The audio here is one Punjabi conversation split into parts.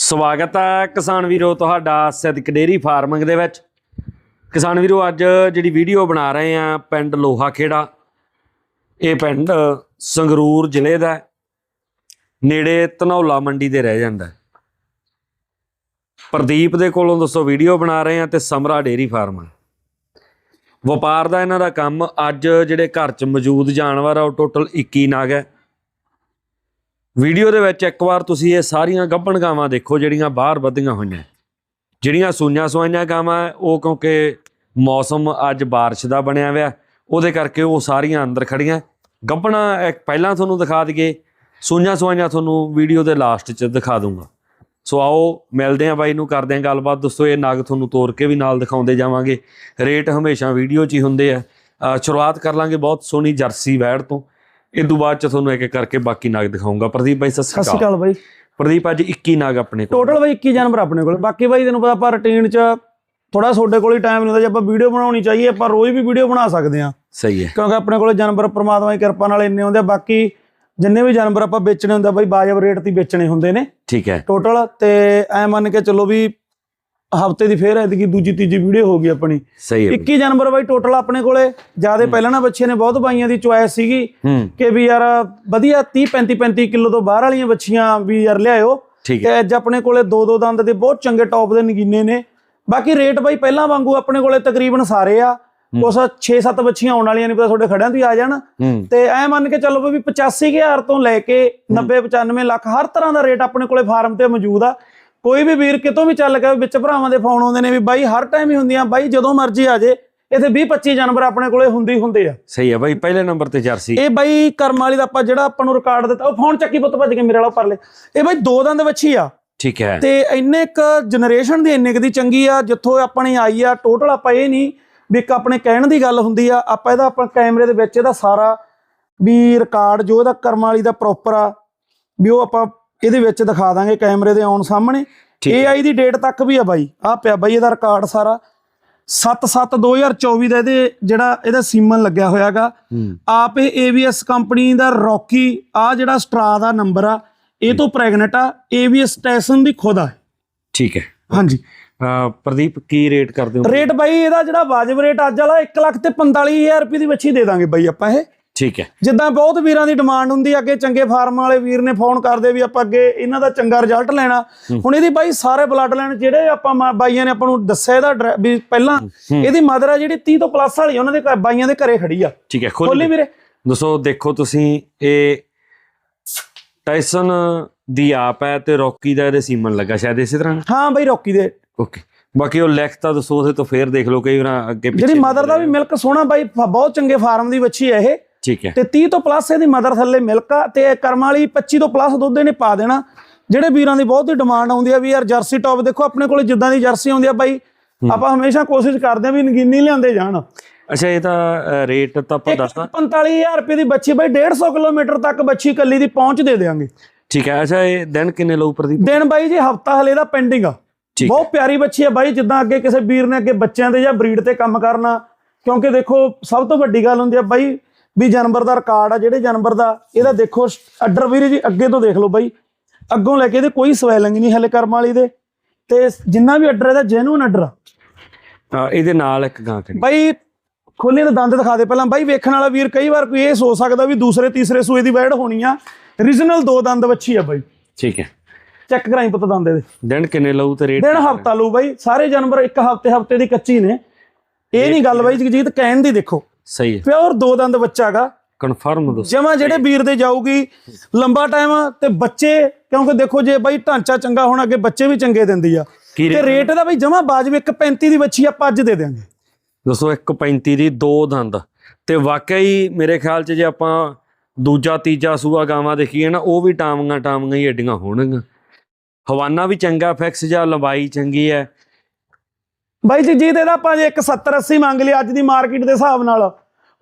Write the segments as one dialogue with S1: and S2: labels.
S1: ਸਵਾਗਤ ਹੈ ਕਿਸਾਨ ਵੀਰੋ ਤੁਹਾਡਾ ਸਿੱਧਕ ਡੇਰੀ ਫਾਰਮਿੰਗ ਦੇ ਵਿੱਚ। ਕਿਸਾਨ ਵੀਰੋ, ਅੱਜ ਜਿਹੜੀ ਵੀਡੀਓ ਬਣਾ ਰਹੇ ਆ ਪਿੰਡ ਲੋਹਾ ਖੇੜਾ ਇਹ ਪਿੰਡ ਸੰਗਰੂਰ ਜ਼ਿਲ੍ਹੇ ਦਾ ਨੇੜੇ ਧਨੌਲਾ ਮੰਡੀ ਦੇ ਰਹਿ ਜਾਂਦਾ ਪ੍ਰਦੀਪ ਦੇ ਕੋਲੋਂ ਦੱਸੋ, ਵੀਡੀਓ ਬਣਾ ਰਹੇ ਆ ਤੇ ਸਮਰਾ ਡੇਰੀ ਫਾਰਮ ਵਪਾਰ ਦਾ ਇਹਨਾਂ ਦਾ ਕੰਮ, ਅੱਜ ਜਿਹੜੇ ਘਰ 'ਚ ਮੌਜੂਦ ਜਾਨਵਰ ਆ, ਉਹ ਟੋਟਲ 21 ਨਾਗ ਹੈ। ਵੀਡੀਓ ਦੇ ਵਿੱਚ ਇੱਕ ਵਾਰ ਤੁਸੀਂ ਇਹ ਸਾਰੀਆਂ ਗੱਭਣ ਗਾਵਾਂ ਦੇਖੋ, ਜਿਹੜੀਆਂ ਬਾਹਰ ਵਧੀਆਂ ਹੋਈਆਂ। ਜਿਹੜੀਆਂ ਸੂਈਆਂ ਸੁਆਈਆਂ ਗਾਵਾਂ, ਉਹ ਕਿਉਂਕਿ ਮੌਸਮ ਅੱਜ ਬਾਰਿਸ਼ ਦਾ ਬਣਿਆ ਹੋਇਆ। ਉਹਦੇ ਕਰਕੇ ਉਹ ਸਾਰੀਆਂ ਅੰਦਰ ਖੜੀਆਂ ਗੱਭਣਾ ਇੱਕ ਪਹਿਲਾਂ ਤੁਹਾਨੂੰ ਦਿਖਾ ਦਈਏ। ਸੂਈਆਂ ਸੁਆਈਆਂ ਤੁਹਾਨੂੰ ਵੀਡੀਓ ਦੇ ਲਾਸਟ 'ਚ ਦਿਖਾ ਦੂੰਗਾ। ਸੋ ਆਓ, ਮਿਲਦੇ ਆਂ ਬਾਈ ਨੂੰ, ਕਰਦੇ ਆਂ ਗੱਲਬਾਤ। ਦੋਸਤੋ, ਇਹ ਨਗ ਤੁਹਾਨੂੰ ਤੋੜ ਕੇ ਵੀ ਨਾਲ ਦਿਖਾਉਂਦੇ ਜਾਵਾਂਗੇ। ਰੇਟ ਹਮੇਸ਼ਾ ਵੀਡੀਓ 'ਚ ਹੀ ਹੁੰਦੇ ਆ। ਸ਼ੁਰੂਆਤ ਕਰ ਲਾਂਗੇ ਬਹੁਤ ਸੋਹਣੀ ਜਰਸੀ ਵੈੜ ਤੋਂ। ਇਹ ਤੋਂ ਬਾਅਦ ਚ ਤੁਹਾਨੂੰ ਇੱਕ ਇੱਕ ਕਰਕੇ ਬਾਕੀ ਨਗ ਦਿਖਾਉਂਗਾ। ਪ੍ਰਦੀਪ ਬਾਈ ਸਤਿ
S2: ਸਤਿ
S1: ਸ਼੍ਰੀ
S2: ਸ਼੍ਰੀ
S1: ਅਕਾਲ।
S2: ਅਕਾਲ ਬਾਈ।
S1: ਪ੍ਰਦੀਪ ਅੱਜ 21 ਨਗ ਆਪਣੇ ਕੋਲ।
S2: ਟੋਟਲ ਬਾਈ 21 ਜਾਨਵਰ ਆਪਣੇ ਕੋਲ। ਬਾਕੀ ਬਾਈ ਤੈਨੂੰ ਪਤਾ ਆਪਾਂ ਰੁਟੀਨ 'ਚ ਥੋੜਾ ਤੁਹਾਡੇ ਕੋਲ ਹੀ ਟਾਈਮ ਨਹੀਂ ਹੁੰਦਾ ਜੇ ਆਪਾਂ ਵੀਡੀਓ ਬਣਾਉਣੀ ਚਾਹੀਏ ਆਪਾਂ ਰੋਜ਼ ਵੀ ਵੀਡੀਓ ਬਣਾ ਸਕਦੇ ਹਾਂ।
S1: ਸਹੀ ਹੈ।
S2: ਕਿਉਂਕਿ ਆਪਣੇ ਕੋਲ ਜਾਨਵਰ ਪ੍ਰਮਾਤਮਾ ਦੀ ਕਿਰਪਾ ਨਾਲ ਇੰਨੇ ਹੁੰਦੇ ਆ। ਬਾਕੀ ਜਿੰਨੇ ਵੀ ਜਾਨਵਰ ਆਪਾਂ ਵੇਚਣੇ ਹੁੰਦੇ ਆ ਬਾਈ ਬਾਜਬ ਰੇਟ ਤੇ ਹੀ ਵੇਚਣੇ ਹੁੰਦੇ ਨੇ।
S1: ਠੀਕ ਹੈ।
S2: ਟੋਟਲ ਤੇ ਐ ਮੰਨ ਕੇ ਚੱਲੋ ਵੀ ਹਫ਼ਤੇ ਦੀ ਫੇਰ ਐਤਕੀ ਦੂਜੀ ਤੀਜੀ ਵੀਡੀਓ ਹੋ ਗਈ ਆਪਣੀ।
S1: ਸਹੀ ਹੈ
S2: 21 ਜਾਨਵਰ ਬਾਈ ਟੋਟਲ ਆਪਣੇ ਕੋਲੇ ਜਿਆਦੇ ਪਹਿਲਾਂ ਨਾ ਬੱਚੇ ਨੇ ਬਹੁਤ ਬਾਈਆਂ ਦੀ ਚੁਆਇਸ ਸੀਗੀ ਕਿ ਵੀ ਯਾਰ ਵਧੀਆ 30 35 35 ਕਿਲੋ ਤੋਂ ਬਾਹਰ ਵਾਲੀਆਂ ਬੱਚੀਆਂ ਵੀ ਯਾਰ ਲਿਆਇਓ। ਤੇ ਅੱਜ ਆਪਣੇ ਕੋਲੇ ਦੋ ਦੋ ਦੰਦ ਦੇ ਬਹੁਤ ਚੰਗੇ ਟੌਪ ਦੇ ਨਗੀਨੇ ਨੇ। ਬਾਕੀ ਰੇਟ ਬਾਈ ਪਹਿਲਾਂ ਵਾਂਗੂ ਆਪਣੇ ਕੋਲੇ ਤਕਰੀਬਨ ਸਾਰੇ ਆ। ਕੁਛ 6-7 ਬੱਚੀਆਂ ਆਉਣ ਵਾਲੀਆਂ ਨਹੀਂ ਪਤਾ ਤੁਹਾਡੇ ਖੜਿਆਂ ਤੋਂ ਆ ਜਾਣ। ਤੇ ਐ ਮੰਨ ਕੇ ਚੱਲੋ ਵੀ 85000 ਤੋਂ ਲੈ ਕੇ 90-95 ਲੱਖ ਹਰ ਤਰ੍ਹਾਂ ਦਾ ਰੇਟ ਆਪਣੇ ਕੋਲੇ ਫਾਰਮ ਤੇ ਮੌਜੂਦ ਆ। ਕੋਈ ਵੀ ਵੀਰ ਕਿਤੋਂ ਵੀ ਚੱਲ ਗਿਆ ਵਿੱਚ ਭਰਾਵਾਂ ਦੇ ਫੋਨ ਆਉਂਦੇ ਨੇ ਵੀ ਬਾਈ ਹਰ ਟਾਈਮ ਹੀ ਹੁੰਦੀਆਂ ਬਾਈ ਜਦੋਂ ਮਰਜ਼ੀ ਆ ਜੇ ਇੱਥੇ 20-25 ਜਾਨਵਰ ਆਪਣੇ ਕੋਲੇ ਹੁੰਦੇ ਹੁੰਦੇ ਆ।
S1: ਸਹੀ ਹੈ ਬਾਈ ਪਹਿਲੇ ਨੰਬਰ ਤੇ ਜਰਸੀ।
S2: ਇਹ ਬਾਈ ਕਰਮ ਵਾਲੀ ਦਾ ਆਪਾਂ ਜਿਹੜਾ ਆਪਾਂ ਨੂੰ ਰਿਕਾਰਡ ਦਿੱਤਾ ਉਹ ਫੋਨ ਚੱਕੀ ਪੁੱਤ ਭੱਜ ਕੇ ਮੇਰੇ ਵਾਲਾ ਪਰਲੇ ਇਹ ਬਾਈ ਦੋ ਦੰਦ ਵੱਛੀ ਆ।
S1: ਠੀਕ ਹੈ।
S2: ਤੇ ਇੰਨੇ ਇੱਕ ਜਨਰੇਸ਼ਨ ਦੀ ਇੰਨੇ ਕੁ ਦੀ ਚੰਗੀ ਆ ਜਿੱਥੋਂ ਆਪਣੀ ਆਈ ਆ ਟੋਟਲ ਆਪਾਂ ਇਹ ਨਹੀਂ ਵੀ ਇੱਕ ਆਪਣੇ ਕਹਿਣ ਦੀ ਗੱਲ ਹੁੰਦੀ ਆ ਆਪਾਂ ਇਹਦਾ ਆਪਾਂ ਕੈਮਰੇ ਦੇ ਵਿੱਚ ਇਹਦਾ ਸਾਰਾ ਵੀ ਰਿਕਾਰਡ ਜੋ ਇਹਦਾ ਕਰਮ ਵਾਲੀ ਦਾ ਪ੍ਰੋਪਰ ਆ ਵੀ ਉਹ ਆਪਾਂ ਇਹਦੇ ਵਿੱਚ ਦਿਖਾ ਦਾਂਗੇ ਕੈਮਰੇ ਦੇ ਆਉਣ ਸਾਹਮਣੇ। AI ਦੀ ਡੇਟ ਤੱਕ ਵੀ ਆ ਬਾਈ। ਆ ਪਿਆ ਬਾਈ ਇਹਦਾ ਰਿਕਾਰਡ ਸਾਰਾ। 7/7/2024 ਦਾ ਇਹਦੇ ਜਿਹੜਾ ਇਹਦਾ ਸੀਮਨ ਲੱਗਿਆ ਹੋਇਆਗਾ। ਆਪ ਇਹ AVS ਕੰਪਨੀ ਦਾ ਰੌਕੀ ਆ ਜਿਹੜਾ ਸਟਰਾ ਦਾ ਨੰਬਰ ਆ ਇਹ ਤੋਂ ਪ੍ਰੈਗਨੈਂਟ ਆ। AVS ਸਟੇਸ਼ਨ ਦੀ ਖੁਦ ਆ।
S1: ਠੀਕ ਹੈ।
S2: ਹਾਂਜੀ।
S1: ਪ੍ਰਦੀਪ ਕੀ ਰੇਟ ਕਰਦੇ ਹੋ?
S2: ਰੇਟ ਬਾਈ ਇਹਦਾ ਜਿਹੜਾ ਵਾਜਬ ਰੇਟ ਅੱਜ ਵਾਲਾ 1 ਲੱਖ ਤੇ 45000 ਰੁਪਏ ਦੀ ਵੱਛੀ ਦੇ ਦਾਂਗੇ ਬਾਈ ਆਪਾਂ ਇਹ।
S1: ਠੀਕ ਹੈ।
S2: ਜਿੱਦਾਂ ਬਹੁਤ ਵੀਰਾਂ ਦੀ ਡਿਮਾਂਡ ਹੁੰਦੀ ਅੱਗੇ ਚੰਗੇ ਫਾਰਮ ਵਾਲੇ ਵੀਰ ਨੇ ਫੋਨ ਕਰਦੇ ਵੀ ਆਪਾਂ ਅੱਗੇ ਇਹਨਾਂ ਦਾ ਚੰਗਾ ਰਿਜ਼ਲਟ ਲੈਣਾ। ਹੁਣ ਇਹਦੀ ਬਾਈ ਸਾਰੇ ਬਲੱਡ ਲਾਈਨ ਜਿਹੜੇ ਆਪਾਂ ਬਾਈਆਂ ਨੇ ਆਪਾਂ ਨੂੰ ਦੱਸਿਆ ਇਹਦਾ ਵੀ ਪਹਿਲਾਂ ਇਹਦੀ ਮਦਰ ਆ ਜਿਹੜੀ 30 ਤੋਂ ਪਲੱਸ ਵਾਲੀ ਉਹਨਾਂ ਦੇ ਬਾਈਆਂ ਦੇ ਘਰੇ ਖੜੀ ਆ।
S1: ਠੀਕ ਹੈ
S2: ਖੋਲੀ ਵੀਰੇ।
S1: ਦੋਸਤੋ ਦੇਖੋ ਤੁਸੀਂ ਇਹ ਟਾਈਸਨ ਦੀ ਆਪ ਹੈ ਤੇ ਰੌਕੀ ਦਾ ਇਹਦੇ ਸੀਮਨ ਲੱਗਾ ਸ਼ਾਇਦ ਇਸੇ ਤਰ੍ਹਾਂ
S2: ਹਾਂ ਬਾਈ ਰੌਕੀ ਦੇ।
S1: ਓਕੇ ਬਾਕੀ ਉਹ ਲਿਖਤਾ ਦੱਸੋ ਉਹਦੇ ਤੋਂ ਫੇਰ ਦੇਖ ਲਓ ਕਈ ਵਾਰ ਅੱਗੇ ਪਿੱਛੇ
S2: ਜਿਹੜੀ ਮਦਰ ਦਾ ਵੀ ਮਿਲਕ ਸੋਹਣਾ ਬਾਈ ਬਹੁਤ ਚੰਗੇ ਫਾਰਮ ਦੀ ਵੱਛੀ ਆ ਇਹ।
S1: ਠੀਕ ਹੈ।
S2: ਤੇ 30 ਤੋਂ ਪਲੱਸ ਇਹਦੀ ਮਦਰ ਥੱਲੇ ਮਿਲਕ ਤੇ ਕਰਮ ਵਾਲੀ 25 ਤੋਂ ਪਲੱਸ ਦੁੱਧ ਇਹਨੇ ਪਾ ਦੇਣਾ। ਜਿਹੜੇ ਵੀਰਾਂ ਦੀ ਬਹੁਤ ਹੀ ਡਿਮਾਂਡ ਆਉਂਦੀ ਆ ਵੀ ਯਾਰ ਜਰਸੀ ਟੌਪ ਦੇਖੋ ਆਪਣੇ ਕੋਲੇ ਜਿੱਦਾਂ ਦੀ ਜਰਸੀ ਆਉਂਦੀ ਆ ਬਾਈ। ਆਪਾਂ ਹਮੇਸ਼ਾ ਕੋਸ਼ਿਸ਼ ਕਰਦੇ ਆ ਵੀ ਨਗੀਨੀ ਲਿਆਂਦੇ ਜਾਣ।
S1: ਅੱਛਾ ਇਹ ਤਾਂ ਰੇਟ ਤਾਂ ਆਪਾਂ ਦੱਸਦਾ।
S2: 45000 ਰੁਪਏ ਦੀ ਬੱਚੀ ਬਾਈ 150 ਕਿਲੋਮੀਟਰ ਤੱਕ ਬੱਚੀ ਕੱਲੀ ਦੀ ਪਹੁੰਚ ਦੇ ਦੇਾਂਗੇ
S1: ਠੀਕ ਹੈ ਅੱਛਾ ਇਹ ਦਿਨ ਕਿੰਨੇ ਲਊ ਪ੍ਰਦੀਪ
S2: ਦਿਨ ਬਾਈ ਜੀ ਹਫਤਾ ਹਲੇ ਦਾ ਪੈਂਡਿੰਗ ਆ। ਬਹੁਤ ਪਿਆਰੀ ਬੱਚੀ ਆ ਬਾਈ ਜਿੱਦਾਂ ਅੱਗੇ ਕਿਸੇ ਵੀਰ ਨੇ ਅੱਗੇ ਬੱਚਿਆਂ ਤੇ ਜਾਂ ਬਰੀਡ ਤੇ ਕੰਮ ਕਰਨਾ। ਕਿਉਂਕਿ ਦੇਖੋ ਸਭ ਤੋਂ ਵੱਡੀ ਗੱਲ ਹੁੰਦੀ ਆ ਬਾਈ ਵੀ ਜਾਨਵਰ ਦਾ ਰਿਕਾਰਡ ਆ ਜਿਹੜੇ ਜਾਨਵਰ ਦਾ ਇਹਦਾ ਦੇਖੋ ਅੱਡਰ ਵੀਰ ਜੀ ਅੱਗੇ ਤੋਂ ਦੇਖ ਲਓ ਬਾਈ। ਅੱਗੋਂ ਲੈ ਕੇ ਇਹਦੇ ਕੋਈ ਸਵੈਲਿੰਗ ਨਹੀਂ ਹਲੇ ਕਰਮ ਵਾਲੀ ਦੇ। ਤੇ ਜਿੰਨਾ ਵੀ ਅੱਡਰ ਇਹਦਾ ਜੈਨੂਨ ਅੱਡਰ ਆ।
S1: ਇਹਦੇ ਨਾਲ ਇੱਕ ਗਾਂ ਖੜੀ।
S2: ਬਾਈ ਖੋਲੇ ਦੇ ਦੰਦ ਦਿਖਾ ਦੇ ਪਹਿਲਾਂ। ਬਾਈ ਵੇਖਣ ਵਾਲਾ ਵੀਰ ਕਈ ਵਾਰ ਕੋਈ ਇਹ ਸੋਚ ਸਕਦਾ ਵੀ ਦੂਸਰੇ ਤੀਸਰੇ ਸੂਏ ਦੀ ਵੈੜ ਹੋਣੀ ਆ। ਰੀਜਨਲ ਦੋ ਦੰਦ ਵੱਛੀ ਆ ਬਾਈ।
S1: ਠੀਕ ਹੈ।
S2: ਚੈੱਕ ਕਰਾਈ ਪੁੱਤ ਦੰਦ ਇਹਦੇ।
S1: ਦਿਨ ਕਿੰਨੇ ਲਊ ਤੇ ਰੇਟ
S2: ਦਿਨ ਹਫਤਾ ਲੂ ਬਾਈ। ਸਾਰੇ ਜਾਨਵਰ ਇੱਕ ਹਫ਼ਤੇ ਹਫ਼ਤੇ ਦੀ ਕੱਚੀ ਨੇ। ਇਹ ਨਹੀਂ ਗੱਲ ਬਾਈ ਜਗਜੀਤ ਕਹਿਣ ਦੀ ਦੇਖੋ।
S1: ਸਹੀ ਹੈ।
S2: ਪਿਓਰ ਦੋ ਦੰਦ ਬੱਚਾਗਾ
S1: ਕਨਫਰਮ ਦੱਸੋ।
S2: ਜਮਾ ਜਿਹੜੇ ਵੀਰ ਦੇ ਜਾਊਗੀ ਲੰਬਾ ਟਾਈਮ ਤੇ ਬੱਚੇ ਕਿਉਂਕਿ ਦੇਖੋ ਜੇ ਬਾਈ ਢਾਂਚਾ ਚੰਗਾ ਹੋਣਾ ਅੱਗੇ ਬੱਚੇ ਵੀ ਚੰਗੇ ਦਿੰਦੀ ਆ। ਤੇ
S1: ਰੇਟ
S2: ਦਾ ਬਾਈ ਜਮਾ ਬਾਜਬ 135 ਦੀ ਬੱਚੀ ਆਪਾਂ ਅੱਜ ਦੇ ਦਿਆਂਗੇ।
S1: ਦੱਸੋ 135 ਦੀ ਦੋ ਦੰਦ। ਤੇ ਵਾਕਈ ਮੇਰੇ ਖਿਆਲ ਚ ਜੇ ਆਪਾਂ ਦੂਜਾ ਤੀਜਾ ਸੂਆ ਗਾਵਾਂ ਦੇਖੀਏ ਨਾ ਉਹ ਵੀ ਟਾਮੀਆਂ ਟਾਮੀਆਂ ਹੀ ਏਡੀਆਂ ਹੋਣਗੀਆਂ। ਹਵਾਨਾ ਵੀ ਚੰਗਾ ਫਿਕਸ ਜਾਂ ਲੰਬਾਈ ਚੰਗੀ ਹੈ।
S2: ਬਾਈ ਜੀ ਜੀ ਤੇ ਇਹਦਾ ਆਪਾਂ ਜੇ 170 80 ਮੰਗ ਲਈ ਅੱਜ ਦੀ ਮਾਰਕੀਟ ਦੇ ਹਿਸਾਬ ਨਾਲ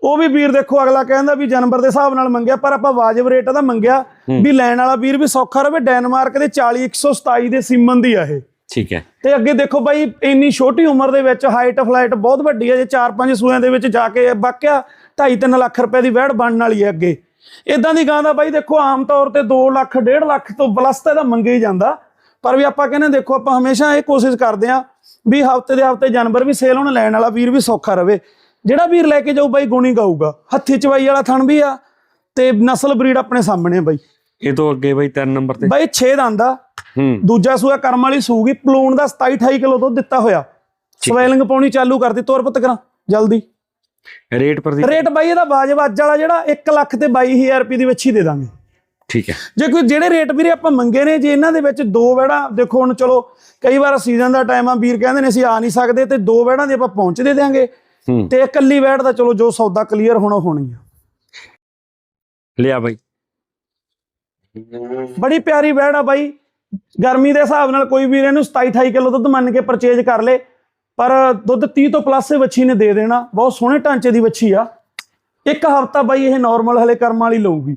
S2: ਉਹ ਵੀ ਵੀਰ ਦੇਖੋ ਅਗਲਾ ਕਹਿੰਦਾ ਵੀ ਜਾਨਵਰ ਦੇ ਹਿਸਾਬ ਨਾਲ ਮੰਗਿਆ ਪਰ ਆਪਾਂ ਵਾਜਬ ਰੇਟ ਦਾ ਮੰਗਿਆ ਵੀ ਲੈਣ ਵਾਲਾ ਵੀਰ ਵੀ ਸੌਖਾ ਰਵੇ ਡੈਨਮਾਰਕ ਦੇ 40 127 ਦੇ ਸੀਮਨ ਦੀ ਆ ਇਹ।
S1: ਠੀਕ ਹੈ।
S2: ਤੇ ਅੱਗੇ ਦੇਖੋ ਬਾਈ ਇੰਨੀ ਛੋਟੀ ਉਮਰ ਦੇ ਵਿੱਚ ਹਾਈਟ ਫਲਾਈਟ ਬਹੁਤ ਵੱਡੀ ਹੈ ਜੇ 4-5 ਸੂਆਂ ਦੇ ਵਿੱਚ ਜਾ ਕੇ ਬਾਕਿਆ 2.5-3 ਲੱਖ ਰੁਪਏ ਦੀ ਵਹਿੜ ਬਣਨ ਵਾਲੀ ਹੈ ਅੱਗੇ। ਇਦਾਂ ਦੀ ਗਾਂ ਦਾ ਬਾਈ ਦੇਖੋ ਆਮ ਤੌਰ ਤੇ 2 ਲੱਖ 1.5 ਲੱਖ ਤੋਂ ਪਲੱਸ ਤਾਂ ਇਹਦਾ ਮੰਗੇ ਹੀ ਜਾਂਦਾ। ਪਰ ਵੀ ਆਪਾਂ ਕਹਿੰਦੇ ਦੇਖੋ ਆਪਾਂ ਹਮੇਸ਼ਾ ਇਹ ਕੋਸ਼ਿਸ਼ ਕਰਦੇ ਆ ਵੀ ਹਫ਼ਤੇ ਦੇ ਹਫ਼ਤੇ ਜਾਨਵਰ ਵੀ ਸੇਲ ਹੋਣ ਲੈਣ ਵਾਲਾ ਵੀਰ ਵੀ ਸੌਖਾ ਰਵੇ। ਜਿਹੜਾ ਵੀਰ ਲੈ ਕੇ ਜਾਊ ਬਾਈ ਗੁਣੀ ਗਾਊਗਾ। ਹੱਥੀ ਚਵਾਈ ਵਾਲਾ ਥਣ ਵੀ ਆ ਤੇ ਨਸਲ ਬਰੀਡ ਆਪਣੇ ਸਾਹਮਣੇ ਬਾਈ।
S1: ਇਹ ਤੋਂ ਅੱਗੇ ਬਈ 3 ਨੰਬਰ ਤੇ।
S2: ਬਾਈ 6 ਦੰਦ
S1: ਹੂੰ।
S2: ਦੂਜਾ ਸੂਆ ਕਰਮ ਵਾਲੀ ਸੂਗੀ ਪਲੂਣ ਦਾ 27 28 ਕਿਲੋ ਦੁੱਧ ਦਿੱਤਾ ਹੋਇਆ। ਸਵੈਲਿੰਗ ਪਾਉਣੀ ਚਾਲੂ ਕਰਦੀ ਤੋਰ ਪੁੱਤ ਕਰਾਂ ਜਲਦੀ।
S1: ਰੇਟ ਪ੍ਰਦੀਪ
S2: ਰੇਟ ਬਾਈ ਇਹਦਾ ਬਾਜਬ ਅੱਜ ਵਾਲਾ ਜਿਹੜਾ 1 ਲੱਖ ਤੇ 22000 ਰੁਪਏ ਦੀ ਵੱਛੀ ਦੇ ਦਾਂਗੇ।
S1: ਠੀਕ ਹੈ।
S2: ਜੇ ਕੋਈ ਜਿਹੜੇ ਰੇਟ ਵੀਰੇ ਆਪਾਂ ਮੰਗੇ ਨੇ ਜੇ ਇਹਨਾਂ ਦੇ ਵਿੱਚ ਦੋ ਵੜਾ ਦੇਖੋ ਹੁਣ ਚਲੋ ਕਈ ਵਾਰ ਸੀਜ਼ਨ ਦਾ ਟਾਈਮ ਆ ਵੀਰ ਕਹਿੰਦੇ ਨੇ ਅਸੀਂ ਆ ਨਹੀਂ ਸਕਦੇ ਤੇ ਦੋ ਵੜਾਂ ਦੇ ਆਪਾਂ ਪਹੁੰਚ ਦੇ ਦਿਆਂਗੇ। ਤੇ ਇਕੱਲੀ ਵੈੜ ਦਾ ਚਲੋ ਜੋ ਸੌਦਾ ਕਲੀਅਰ ਹੋਣਾ ਹੋਣੀ ਆ।
S1: ਲਿਆ ਬਈ।
S2: ਬੜੀ ਪਿਆਰੀ ਵੈੜ ਆ ਬਾਈ। ਗਰਮੀ ਦੇ ਹਿਸਾਬ ਨਾਲ ਕੋਈ ਵੀਰ ਇਹਨੂੰ 27 28 ਕਿਲੋ ਦੁੱਧ ਮੰਨ ਕੇ ਪਰਚੇਜ ਕਰ ਲੇ ਪਰ ਦੁੱਧ 30 ਤੋਂ ਪਲੱਸ ਵੱਛੀ ਨੇ ਦੇ ਦੇਣਾ। ਬਹੁਤ ਸੋਹਣੇ ਢਾਂਚੇ ਦੀ ਵੱਛੀ ਆ। ਇੱਕ ਹਫਤਾ ਬਾਈ ਇਹ ਨਾਰਮਲ ਹਲੇ ਕਰਮ ਵਾਲੀ ਲਊਗੀ।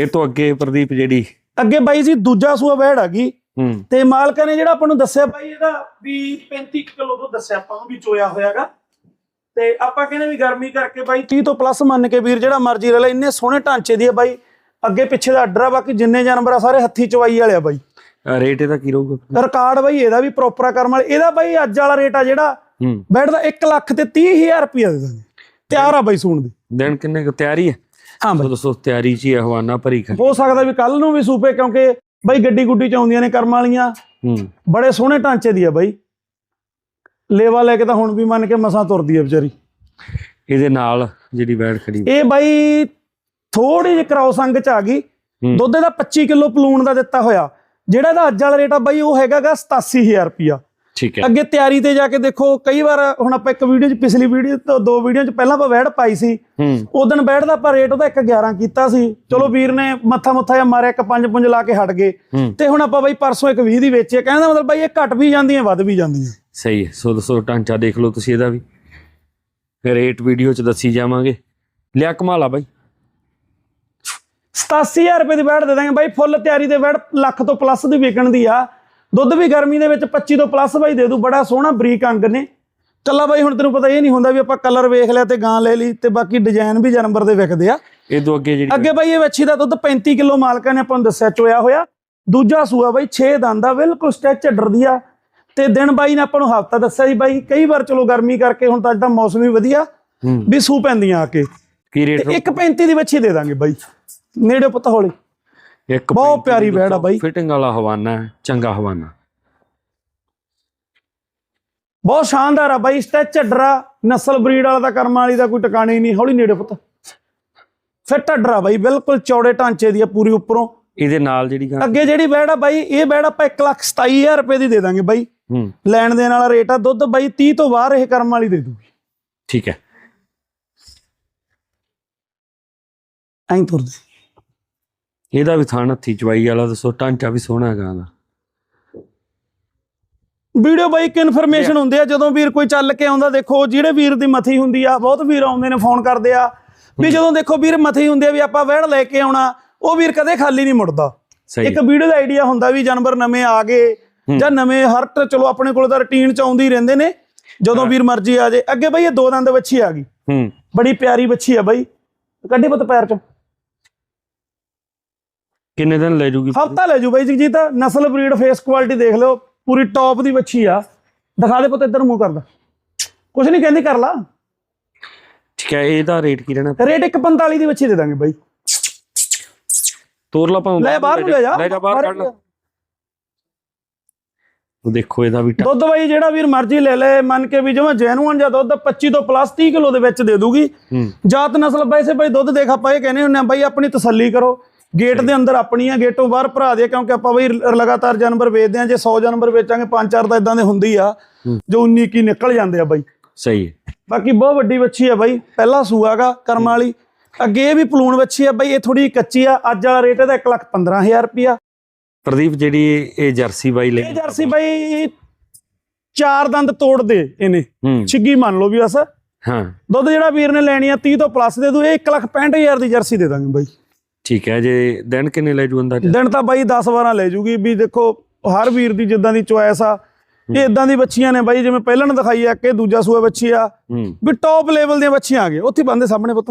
S1: ਇਹ ਤੋਂ ਅੱਗੇ ਪ੍ਰਦੀਪ ਜਿਹੜੀ
S2: ਅੱਗੇ ਬਾਈ ਜੀ ਦੂਜਾ ਸੂਆ ਵੈੜ ਹੈਗੀ
S1: ਹੂੰ।
S2: ਤੇ ਮਾਲਕਾਂ ਨੇ ਜਿਹੜਾ ਆਪਾਂ ਨੂੰ ਦੱਸਿਆ ਬਾਈ ਇਹਦਾ ਵੀ 35 ਕਿਲੋ ਤੋਂ ਦੱਸਿਆ ਆਪਾਂ ਨੂੰ ਵੀ ਚੋਇਆ ਹੋਇਆਗਾ। ਤੇ ਆਪਾਂ ਕਹਿੰਦੇ ਵੀ ਗਰਮੀ ਕਰਕੇ ਬਾਈ 30 ਤੋਂ ਪਲੱਸ ਮੰਨ ਕੇ ਵੀਰ ਜਿਹੜਾ ਮਰਜ਼ੀ ਲੈ ਲੈ ਇੰਨੇ ਸੋਹਣੇ ਢਾਂਚੇ ਦੀ ਆ ਬਾਈ। ਅੱਗੇ ਪਿੱਛੇ ਦਾ ਅੱਡਰ ਆ ਬਾਕੀ ਜਿੰਨੇ ਜਾਨਵਰ ਆ ਸਾਰੇ ਹੱਥੀ ਚਵਾਈ ਵਾਲੇ ਆ ਬਾਈ।
S1: ਰੇਟ ਇਹਦਾ ਕੀ ਰਹੂਗਾ?
S2: ਰਿਕਾਰਡ ਬਾਈ ਇਹਦਾ ਵੀ ਪ੍ਰੋਪਰ ਆ ਕਰਮ ਵਾਲੇ। ਇਹਦਾ ਬਾਈ ਅੱਜ ਵਾਲਾ ਰੇਟ ਆ ਜਿਹੜਾ
S1: ਹੂੰ।
S2: ਬੈਡ ਦਾ 1 ਲੱਖ ਤੇ 30000 ਰੁਪਇਆ ਦੇ ਦਾਂਗੇ। ਤਿਆਰ ਆ ਬਾਈ ਸੂਣ ਦੀ।
S1: ਦਿਨ ਕਿੰਨੇ ਤਿਆਰੀ ਹੈ
S2: ਹਾਂ ਬਾਈ।
S1: ਦੋਸਤੋ ਤਿਆਰੀ ਚ ਹੀ ਹਵਾਨਾ ਭਰੀ ਖੜੀ।
S2: ਹੋ ਸਕਦਾ ਵੀ ਕੱਲ ਨੂੰ ਵੀ ਸੂਪੇ ਕਿਉਂਕਿ ਬਾਈ ਗੱਡੀ ਗੁੱਡੀ ਚ ਆਉਂਦੀਆਂ ਨੇ ਕਰਮ ਵਾਲੀਆਂ।
S1: ਹੂੰ।
S2: ਬੜੇ ਸੋਹਣੇ ਢਾਂਚੇ ਦੀ ਆ ਬਾਈ। ਲੇਵਾ ਲੈ ਕੇ ਤਾਂ ਹੁਣ ਵੀ ਮੰਨ ਕੇ ਮਸਾਂ ਤੁਰਦੀ ਆ ਵਿਚਾਰੀ।
S1: ਇਹਦੇ ਨਾਲ ਜਿਹੜੀ ਬੈਠ ਖੜੀ।
S2: ਇਹ ਬਾਈ ਥੋੜੀ ਜਿਹੀ ਕ੍ਰਾਸ ਅੰਗ ਚ ਆ ਗਈ। ਦੁੱਧ ਦਾ 25 ਕਿਲੋ ਪਲੂਣ ਦਾ ਦਿੱਤਾ ਹੋਇਆ। ਜਿਹੜਾ ਇਹਦਾ ਅੱਜ ਵਾਲਾ ਰੇਟ ਆ ਬਾਈ ਉਹ ਹੈਗਾਗਾ 87000 ਰੁਪਿਆ
S1: ਠੀਕ ਹੈ।
S2: ਅੱਗੇ ਤਿਆਰੀ ਤੇ ਜਾ ਕੇ ਦੇਖੋ ਕਈ ਵਾਰ ਹੁਣ ਆਪਾਂ ਇੱਕ ਵੀਡੀਓ ਚ ਪਿਛਲੀ ਵੀਡੀਓ ਤੋਂ ਦੋ ਵੀਡੀਓ ਚ ਪਹਿਲਾਂ ਆਪਾਂ ਵੈੜ ਪਾਈ ਸੀ।
S1: ਹੂੰ।
S2: ਉਦੋਂ ਵੈੜ ਦਾ ਆਪਾਂ ਰੇਟ ਉਹਦਾ 111 ਕੀਤਾ ਸੀ। ਚਲੋ ਵੀਰ ਨੇ ਮੱਥਾ ਮੁੱਥਾ ਜਿਹਾ ਮਾਰਿਆ ਇੱਕ ਪੰਜ ਪੁੰਜ ਲਾ ਕੇ ਹਟ ਗਏ। ਤੇ ਹੁਣ ਆਪਾਂ ਬਾਈ ਪਰਸੋਂ ਇੱਕ 20 ਦੀ ਵੇਚੀ ਆ ਕਹਿੰਦਾ ਮਤਲਬ ਬਾਈ ਇਹ ਘਟ ਵੀ ਜਾਂਦੀਆਂ ਵੱਧ ਵੀ ਜਾਂਦੀਆਂ।
S1: ਸਹੀ ਹੈ। ਸੋ ਦੋਸਤੋ ਢਾਂਚਾ ਦੇਖ ਲਓ ਤੁਸੀਂ ਇਹਦਾ ਵੀ। ਫਿਰ ਰੇਟ ਵੀਡੀਓ ਚ ਦੱਸੀ ਜਾਵਾਂਗੇ। ਲਿਆ ਕਮਾਲਾ ਬਾਈ।
S2: 87000 ਰੁਪਏ ਦੀ ਵੈੜ ਦੇ ਦਾਂਗੇ। ਬਾਈ ਫੁੱਲ ਤਿਆਰੀ ਦੇ ਵੈੜ ਲੱਖ ਤੋਂ ਪਲੱਸ ਦੀ ਵਿਕਣ ਦੀ ਆ। ਦੁੱਧ ਵੀ ਗਰਮੀ ਦੇ ਵਿੱਚ 25 ਤੋਂ ਪਲੱਸ ਬਾਈ ਦੇ ਦੂ ਬੜਾ ਸੋਹਣਾ ਬਰੀਕ ਅੰਗ ਨੇ। ਕੱਲਾ ਬਾਈ ਹੁਣ ਤੈਨੂੰ ਪਤਾ ਇਹ ਨਹੀਂ ਹੁੰਦਾ ਵੀ ਆਪਾਂ ਕਲਰ ਵੇਖ ਲਿਆ ਤੇ ਗਾਂ ਲੈ ਲਈ ਤੇ ਬਾਕੀ ਡਿਜ਼ਾਈਨ ਵੀ ਜਨਵਰ ਦੇ ਵਿਕਦੇ ਆ।
S1: ਇਹ ਤੋਂ ਅੱਗੇ ਜਿਹੜੀ
S2: ਅੱਗੇ ਬਾਈ ਇਹ ਵੱਛੀ ਦਾ ਦੁੱਧ 35 ਕਿਲੋ ਮਾਲਕਾਂ ਨੇ ਆਪਾਂ ਨੂੰ ਦੱਸਿਆ ਚੋਇਆ ਹੋਇਆ। ਦੂਜਾ ਸੂਆ ਬਾਈ 6 ਦੰਦ ਆ ਬਿਲਕੁਲ ਸਟੈਚ ਡਰਦੀ ਆ। ਤੇ ਦਿਨ ਬਾਈ ਨੇ ਆਪਾਂ ਨੂੰ ਹਫਤਾ ਦੱਸਿਆ ਸੀ ਬਾਈ ਕਈ ਵਾਰ ਚਲੋ ਗਰਮੀ ਕਰਕੇ ਹੁਣ ਤਾਂ ਅੱਜ ਦਾ ਮੌਸਮ ਵੀ ਵਧੀਆ ਵੀ ਸੂ ਪੈਂਦੀਆਂ ਆ ਕੇ।
S1: ਕੀ ਰੇਟ
S2: ਤੇ ਇੱਕ 35 ਦੀ ਵੱਛੀ ਦੇ ਦਾਂਗੇ ਬਾਈ। ਨੇੜੇ ਪੁੱਤ ਹੌਲੀ।
S1: ਇੱਕ
S2: ਬਹੁਤ ਪਿਆਰੀ ਬੈੜ ਆ ਬਾਈ।
S1: ਫਿਟਿੰਗ ਵਾਲਾ ਹਵਾਨਾ ਚੰਗਾ ਹਵਾਨਾ।
S2: ਬਹੁਤ ਸ਼ਾਨਦਾਰ ਆ ਬਾਈ ਸਟੈਚ ਢੱਡਰਾ ਨਸਲ ਬਰੀਡ ਵਾਲਾ ਤਾਂ ਕਰਮ ਵਾਲੀ ਦਾ ਕੋਈ ਟਿਕਾਣਾ ਹੀ ਨਹੀਂ ਹੌਲੀ ਨੇੜੇ ਪੁੱਤ। ਫਿਰ ਢੱਡਰਾ ਬਾਈ ਬਿਲਕੁਲ ਚੌੜੇ ਢਾਂਚੇ ਦੀ ਆ ਪੂਰੀ ਉੱਪਰੋਂ।
S1: ਇਹਦੇ ਨਾਲ ਜਿਹੜੀ ਗਾਂ
S2: ਅੱਗੇ ਜਿਹੜੀ ਬੈੜ ਆ ਬਾਈ ਇਹ ਬੈੜ ਆਪਾਂ 127000 ਰੁਪਏ ਦੀ ਦੇ ਦਾਂਗੇ ਬਾਈ।
S1: ਹੂੰ।
S2: ਲੈਣ ਦੇਣ ਵਾਲਾ ਰੇਟ ਆ ਦੁੱਧ ਬਾਈ 30 ਤੋਂ ਬਾਹਰ ਇਹ ਕਰਮ ਵਾਲੀ ਦੇ ਦੂਗੀ।
S1: ਠੀਕ ਹੈ।
S2: ਐਂ ਤੁਰਦੀ।
S1: ਇਹਦਾ ਵੀ ਥਾਣ ਹੱਥੀ ਚਵਾਈ ਵਾਲਾ ਦੱਸੋ ਢਾਂਚਾ ਵੀ ਸੋਹਣਾ ਹੈਗਾ ਦਾ
S2: ਵੀਡੀਓ ਬਾਈ ਇੱਕ ਇਨਫੋਰਮੇਸ਼ਨ ਹੁੰਦੀ ਆ ਜਦੋਂ ਵੀਰ ਕੋਈ ਚੱਲ ਕੇ ਆਉਂਦਾ ਦੇਖੋ ਜਿਹੜੇ ਵੀਰ ਦੀ ਮਥੀ ਹੁੰਦੀ ਆ ਬਹੁਤ ਵੀਰ ਆਉਂਦੇ ਨੇ ਫੋਨ ਕਰਦੇ ਆ। ਵੀ ਜਦੋਂ ਦੇਖੋ ਵੀਰ ਮਥੀ ਹੁੰਦੀ ਆ ਵੀ ਆਪਾਂ ਵਹਿੜ ਲੈ ਕੇ ਆਉਣਾ ਉਹ ਵੀਰ ਕਦੇ ਖਾਲੀ ਨਹੀਂ ਮੁੜਦਾ। ਇੱਕ ਵੀਡੀਓ ਦਾ ਆਈਡੀਆ ਹੁੰਦਾ ਵੀ ਜਾਨਵਰ ਨਵੇਂ ਆ ਗਏ ਜਾਂ ਨਵੇਂ ਹਰ ਚਲੋ ਆਪਣੇ ਕੋਲ ਤਾਂ ਰੁਟੀਨ ਚ ਆਉਂਦੇ ਹੀ ਰਹਿੰਦੇ ਨੇ ਜਦੋਂ ਵੀਰ ਮਰਜ਼ੀ ਆ ਜੇ। ਅੱਗੇ ਬਈ ਇਹ ਦੋ ਦੰਦ ਵੱਛੀ ਆ ਗਈ।
S1: ਹੂੰ।
S2: ਬੜੀ ਪਿਆਰੀ ਵੱਛੀ ਆ ਬਈ। ਕੱਢੀ ਪੁੱਤ ਪੈਰ ਚ।
S1: ਕਿੰਨੇ ਦਿਨ ਲੈ ਜੂਗੀ?
S2: ਹਫਤਾ ਲੈ ਜੂ ਬਾਈ ਜਗਜੀਤ ਨਸਲ ਬਰੀਡ ਫੇਸ ਕੁਆਲਿਟੀ ਦੇਖ ਲਿਓ ਪੂਰੀ ਟੌਪ ਦੀ ਵੱਛੀ ਆ। ਦਿਖਾ ਦੇ ਪੁੱਤ ਇੱਧਰ ਮੂੰਹ ਕਰਦਾ। ਕੁਛ ਨਹੀਂ ਕਹਿੰਦੀ ਕਰ ਲਾ।
S1: ਠੀਕ ਹੈ ਇਹਦਾ ਰੇਟ ਕੀ ਰਹਿਣਾ
S2: ਰੇਟ 145 ਦੀ ਵੱਛੀ ਦੇ ਦਾਂਗੇ ਬਾਈ।
S1: ਤੋਰ ਲਾ ਪਾਉਂ
S2: ਲੈ ਬਾਹਰ ਨੂੰ ਲੈ ਜਾ।
S1: ਲੈ ਜਾ ਬਾਹਰ ਕੱਢ ਲਾ। ਉਹ ਦੇਖੋ ਇਹਦਾ ਵੀ।
S2: ਦੁੱਧ ਬਾਈ ਜਿਹੜਾ ਵੀਰ ਮਰਜ਼ੀ ਲੈ ਲੈ ਮੰਨ ਕੇ ਵੀ ਜਿਵੇਂ ਜੈਨੂਅਨ ਜਾਂ ਦੁੱਧ 25 ਤੋਂ ਪਲੱਸ 30 ਕਿਲੋ ਦੇ ਵਿੱਚ ਦੇ ਦੂਗੀ। ਜਾਤ ਨਸਲ ਵੈਸੇ ਬਾਈ ਦੁੱਧ ਦੇਖ ਆਪਾਂ ਇਹ ਕਹਿੰਦੇ ਹੁੰਦੇ ਆ ਬਾਈ ਆਪਣੀ ਤਸੱਲੀ ਕਰੋ। ਗੇਟ ਦੇ ਅੰਦਰ ਆਪਣੀ ਆ ਗੇਟੋਂ ਬਾਹਰ ਭਰਾ ਦੇ ਕਿਉਂਕਿ ਆਪਾਂ ਬਈ ਲਗਾਤਾਰ ਜਾਨਵਰ ਵੇਚਦੇ ਆ ਜੇ 100 ਜਾਨਵਰ ਵੇਚਾਂਗੇ ਪੰਜ ਚਾਰ ਤਾਂ ਇਦਾਂ ਦੇ ਹੁੰਦੀ ਆ। ਜੋ 19 ਕੀ ਨਿਕਲ ਜਾਂਦੇ ਆ ਬਾਈ।
S1: ਸਹੀ ਹੈ।
S2: ਬਾਕੀ ਬਹੁਤ ਵੱਡੀ ਵੱਛੀ ਆ ਬਾਈ ਪਹਿਲਾ ਸੂਆਗਾ ਕਰਮ ਵਾਲੀ। ਅੱਗੇ ਇਹ ਵੀ ਪਲੂਣ ਵੱਛੀ ਆ ਬਾਈ ਇਹ ਥੋੜੀ ਕੱਚੀ ਆ ਅੱਜ ਵਾਲਾ ਰੇਟ ਇਹਦਾ 1 ਲੱਖ 15000 ਰੁਪਿਆ
S1: ਪ੍ਰਦੀਪ ਜਿਹੜੀ ਇਹ ਜਰਸੀ ਬਾਈ ਲੈ
S2: ਇਹ ਜਰਸੀ ਬਾਈ ਚਾਰ ਦੰਦ ਤੋੜ ਦੇ ਇਹਨੇ ਛਿੱਗੀ ਮੰਨ ਲਓ ਵੀ ਬਸ।
S1: ਹਾਂ।
S2: ਦੁੱਧ ਜਿਹੜਾ ਵੀਰ ਨੇ ਲੈਣੀ ਆ 30 ਤੋਂ ਪਲੱਸ ਦੇ ਦੂ ਇਹ 1 ਲੱਖ 65000 ਦੀ ਜਰਸੀ ਦੇ ਦਾਂਗੇ ਬਾਈ।
S1: ਠੀਕ ਹੈ ਜੇ ਦਿਨ ਕਿੰਨੇ ਲੈ ਜੂ ਅੰਦਾਜ਼ਾ?
S2: ਦਿਨ ਤਾਂ ਬਾਈ 10 12 ਲੈ ਜੂਗੀ ਵੀ ਦੇਖੋ ਹਰ ਵੀਰ ਦੀ ਜਿੱਦਾਂ ਦੀ ਚੁਆਇਸ ਆ। ਇਹ ਇਦਾਂ ਦੀ ਬੱਚੀਆਂ ਨੇ ਬਾਈ ਜਿਵੇਂ ਪਹਿਲਾਂ ਨੇ ਦਿਖਾਈ ਆ ਕਿ ਦੂਜਾ ਸੂਆ ਬੱਚੀ ਆ। ਵੀ ਟੌਪ ਲੈਵਲ ਦੀਆਂ ਬੱਚੀਆਂ ਆ ਗਏ ਉੱਥੇ ਬੰਦੇ ਸਾਹਮਣੇ ਪੁੱਤ।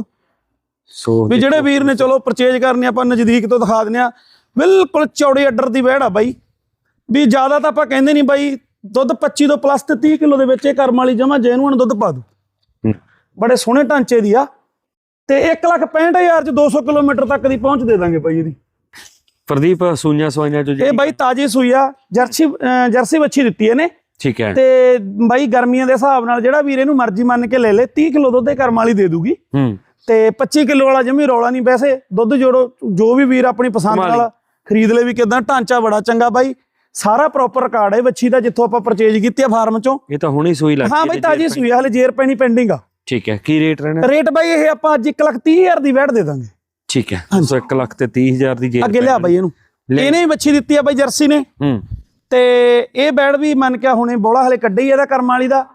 S1: ਸੋ
S2: ਵੀ ਜਿਹੜੇ ਵੀਰ ਨੇ ਚਲੋ ਪਰਚੇਜ ਕਰਨੀ ਆਪਾਂ ਨਜ਼ਦੀਕ ਤੋਂ ਦਿਖਾ ਦਿੰਦੇ ਆ। ਬਿਲਕੁਲ ਚੌੜੀ ਅੱਡਰ ਦੀ ਵਹਿੜ ਆ ਬਾਈ। ਵੀ ਜ਼ਿਆਦਾ ਤਾਂ ਆਪਾਂ ਕਹਿੰਦੇ ਨਹੀਂ ਬਾਈ ਦੁੱਧ 25 ਤੋਂ ਪਲੱਸ ਤੇ 30 ਕਿਲੋ ਦੇ ਵਿੱਚ ਇਹ ਕਰਮ ਵਾਲੀ ਜਮਾ ਜੈਨੂਨ ਦੁੱਧ ਪਾ ਦੂ। ਬੜੇ ਸੋਹਣੇ ਢਾਂਚੇ ਦੀ ਆ। ਤੇ 165000 ਚ 200 ਕਿਲੋਮੀਟਰ ਤੱਕ ਦੀ ਪਹੁੰਚ ਦੇ ਦਾਂਗੇ ਬਾਈ ਇਹਦੀ।
S1: ਪ੍ਰਦੀਪ ਸੂਈਆਂ ਸਵਾਈਆਂ ਜੋ
S2: ਇਹ ਬਾਈ ਤਾਜੀ ਸੂਈ ਆ ਜਰਸੀ ਜਰਸੀ ਵੱਛੀ ਦਿੱਤੀ ਇਹਨੇ।
S1: ਠੀਕ ਹੈ।
S2: ਤੇ ਬਾਈ ਗਰਮੀਆਂ ਦੇ ਹਿਸਾਬ ਨਾਲ ਜਿਹੜਾ ਵੀਰ ਇਹਨੂੰ ਮਰਜ਼ੀ ਮੰਨ ਕੇ ਲੈ ਲੇ 30 ਕਿਲੋ ਦੁੱਧ ਇਹ ਕਰਮ ਵਾਲੀ ਦੇ ਦੂਗੀ।
S1: ਹੂੰ।
S2: ਤੇ 25 ਕਿਲੋ ਵਾਲਾ ਜਮੀ ਰੌਲਾ ਨਹੀਂ ਵੈਸੇ ਦੁੱਧ ਜੋੜੋ ਜੋ ਵੀ ਵੀਰ ਆਪਣੀ ਪਸੰਦ। ਨਾਲ ਖਰੀਦ ਲੈ ਵੀ ਕਿਦਾਂ ਢਾਂਚਾ ਬੜਾ ਚੰਗਾ ਬਾਈ। ਸਾਰਾ ਪ੍ਰੋਪਰ ਰਿਕਾਰਡ ਹੈ ਵੱਛੀ ਦਾ ਜਿੱਥੋਂ ਆਪਾਂ ਪਰਚੇਜ ਕੀਤੀ ਆ ਫਾਰਮ ਚੋਂ।
S1: ਇਹ ਤਾਂ ਹੁਣੀ ਸੂਈ ਲੱਗ
S2: ਹਾਂ ਬਾਈ ਤਾਜੀ ਸੂਈ ਹਲੇ ਜੇਰ ਪੈਣੀ ਪੈਂਡਿੰਗ ਆ।
S1: ਠੀਕ ਹੈ ਕੀ ਰੇਟ ਰਹਿਣਾ?
S2: ਰੇਟ ਬਾਈ ਇਹ ਆਪਾਂ ਅੱਜ 1 ਲੱਖ 30 ਹਜ਼ਾਰ ਦੀ ਵੈਟ ਦੇ ਦਾਂਗੇ।
S1: ਠੀਕ ਹੈ ਸੋ 1 ਲੱਖ ਤੇ 30000 ਦੀ ਜੇਰ
S2: ਅੱਗੇ ਲਿਆ ਬਾਈ ਇਹਨੂੰ। ਇਹਨੇ ਹੀ ਵੱਛੀ ਦਿੱਤੀ ਆ ਬਾਈ ਜਰਸੀ ਨੇ।
S1: ਹੂੰ।
S2: ਤੇ ਇਹ ਬੈਡ ਵੀ ਮੰਨ ਕੇ ਹੁਣੇ ਬੋਲਾ ਹਲੇ ਕੱਢੀ ਇਹਦਾ ਕਰਮ ਵਾਲੀ ਦਾ।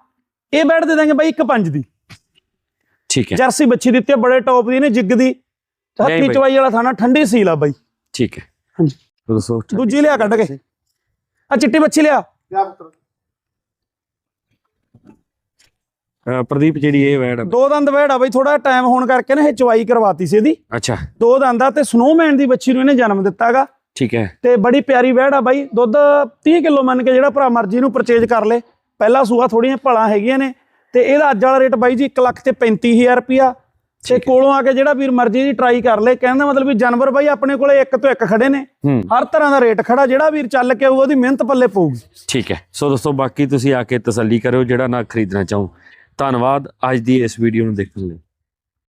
S2: ਇਹ ਬੈਡ ਦੇ ਦਾਂਗੇ ਬਾਈ 1.5 ਦੀ।
S1: ਠੀਕ ਹੈ।
S2: ਜਰਸੀ ਬੱਚੀ ਦਿੱਤੀ ਆ ਬੜੇ ਟੌਪ ਦੀ ਨੇ ਜਿੱਗ ਦੀ। ਹੱਥੀ। ਚਵਾਈ ਵਾਲਾ ਥਾਣਾ ਠੰਡੀ ਸੀਲ ਆ ਬਾਈ।
S1: ਠੀਕ ਹੈ।
S2: ਹਾਂਜੀ। ਦੂਜੀ ਲਿਆ ਕੱਢ ਕੇ। ਆ ਚਿੱਟੀ ਬੱਚੀ ਲਿਆ।
S1: ਅਹ ਪ੍ਰਦੀਪ ਜਿਹੜੀ ਇਹ ਵੈੜ
S2: ਦੋ ਦੰਦ ਵਹਿੜਾ ਬਈ ਥੋੜਾ ਟਾਈਮ ਹੋਣ ਕਰਕੇ ਨਾ ਇਹ ਚਵਾਈ ਕਰਵਾਤੀ ਸੀ ਇਹਦੀ।
S1: ਅੱਛਾ।
S2: ਦੋ ਦੰਦਾਂ ਤੇ ਸਨੋਮੈਨ ਦੀ ਬੱਚੀ ਨੂੰ ਇਹਨੇ ਜਨਮ ਦਿੱਤਾਗਾ।
S1: ਠੀਕ ਹੈ।
S2: ਤੇ ਬੜੀ ਪਿਆਰੀ ਵਹਿੜ ਆ ਬਾਈ ਦੁੱਧ 30 ਕਿਲੋ ਮੰਨ ਕੇ ਜਿਹੜਾ ਭਰਾ ਮਰਜ਼ੀ ਨੂੰ ਪਰਚੇਜ ਕਰ ਲੇ। ਪਹਿਲਾ ਸੂਆ ਥੋੜੀਆਂ ਭਲਾਂ ਹੈਗੀਆਂ ਨੇ। ਤੇ ਇਹਦਾ ਅੱਜ ਵਾਲਾ ਰੇਟ ਬਾਈ ਜੀ 1 ਲੱਖ ਤੇ 35000 ਰੁਪਿਆ ਤੇ ਕੋਲੋਂ ਆ ਕੇ ਜਿਹੜਾ ਵੀਰ ਮਰਜ਼ੀ ਦੀ ਟਰਾਈ ਕਰ ਲੇ ਕਹਿੰਦਾ ਮਤਲਬ ਵੀ ਜਾਨਵਰ ਬਾਈ ਆਪਣੇ ਕੋਲੇ ਇੱਕ ਤੋਂ ਇੱਕ ਖੜੇ ਨੇ। ਹਰ ਤਰ੍ਹਾਂ ਦਾ ਰੇਟ ਖੜਾ ਜਿਹੜਾ ਵੀਰ ਚੱਲ ਕੇ ਆਊ ਉਹਦੀ ਮਿਹਨਤ ਪੱਲੇ ਪਊਗੀ।
S1: ਠੀਕ ਹੈ। ਸੋ ਦੋਸਤੋ ਬਾਕੀ ਤੁਸੀਂ ਆ ਕੇ ਤਸੱਲੀ ਕਰਿਓ ਜਿਹੜਾ ਨਾ ਖਰੀਦਣਾ ਚਾਹੋ। ਧੰਨਵਾਦ ਅੱਜ ਦੀ ਇਸ ਵੀਡੀਓ ਨੂੰ ਦੇਖਣ ਲਈ।